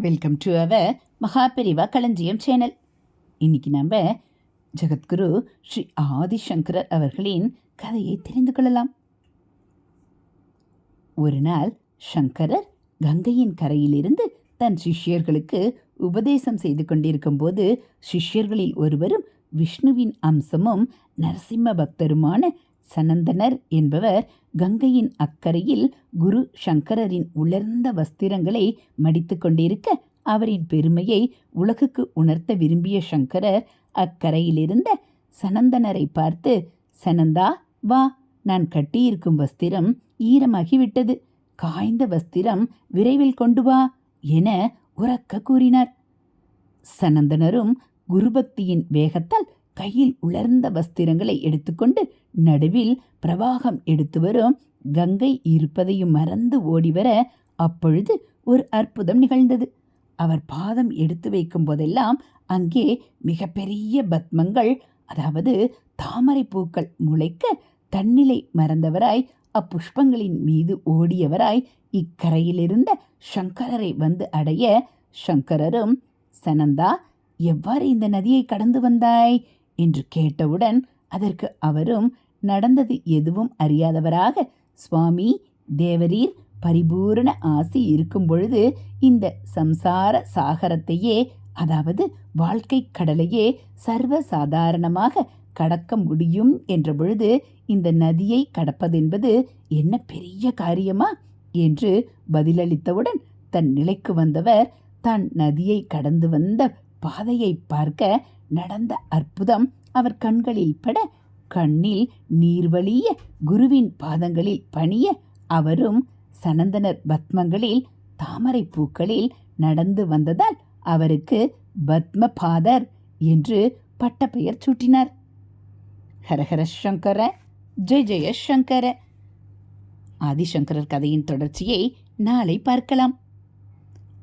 Welcome to our Maha Periyava களஞ்சியம் channel இன்னைக்கு நம்ம ஜெகத்குரு ஸ்ரீ ஆதிசங்கரர் அவர்களின் கதையை தெரிந்து கொள்ளலாம் ஒரு நாள் சங்கரர் கங்கையின் கரையிலிருந்து தன் சிஷ்யர்களுக்கு உபதேசம் செய்து கொண்டிருக்கும் போது சிஷ்யர்களில் ஒருவரும் விஷ்ணுவின் அம்சமும் நரசிம்ம பக்தருமான சனந்தனர் என்பவர் கங்கையின் அக்கரையில் குரு சங்கரரின் உலர்ந்த வஸ்திரங்களை மடித்து கொண்டிருக்க அவரின் பெருமையை உலகுக்கு உணர்த்த விரும்பிய சங்கரர் அக்கரையிலிருந்த சனந்தனரை பார்த்து சனந்தா வா நான் கட்டியிருக்கும் வஸ்திரம் ஈரமாகிவிட்டது. காய்ந்த வஸ்திரம் விரைவில் கொண்டு வா என உறக்க கூறினார். சனந்தனரும் குருபக்தியின் வேகத்தால் கையில் உலர்ந்த வஸ்திரங்களை எடுத்துக்கொண்டு நடுவில் பிரவாகம் எடுத்து வரும். கங்கை இருப்பதையும் மறந்து ஓடிவர அப்பொழுது ஒரு அற்புதம் நிகழ்ந்தது. அவர் பாதம் எடுத்து வைக்கும் போதெல்லாம் அங்கே மிகப்பெரிய பத்மங்கள் அதாவது தாமரை பூக்கள் முளைக்க தன்னிலை மறந்தவராய் அப்புஷ்பங்களின் மீது ஓடியவராய் இக்கரையிலிருந்த சங்கரரை வந்து அடைய சங்கரரும் சனந்தா எவ்வாறு இந்த நதியை கடந்து வந்தாய்? என்று கேட்டவுடன் அதற்கு அவரும் நடந்தது எதுவும் அறியாதவராக சுவாமி தேவரீர் பரிபூரண ஆசி இருக்கும் பொழுது இந்த சம்சார சாகரத்தையே அதாவது வாழ்க்கை கடலையே சர்வ சாதாரணமாக கடக்க முடியும் என்ற பொழுது இந்த நதியை கடப்பதென்பது என்ன பெரிய காரியமா என்று பதிலளித்தவுடன் தன் நிலைக்கு வந்தவர் தான் நதியை கடந்து வந்த பாதையை பார்க்க நடந்த அற்புதம் அவர் கண்களில் பட கண்ணில் நீர்வழிய குருவின் பாதங்களில் பணிய அவரும் சனந்தனர் பத்மங்களில் தாமரை பூக்களில் நடந்து வந்ததால் அவருக்கு பத்ம பாதர் என்று பட்டப்பெயர் சூட்டினார். ஹரஹர சங்கர ஜெய ஜெய சங்கர. ஆதிசங்கரர் கதையின் தொடர்ச்சியை நாளை பார்க்கலாம்.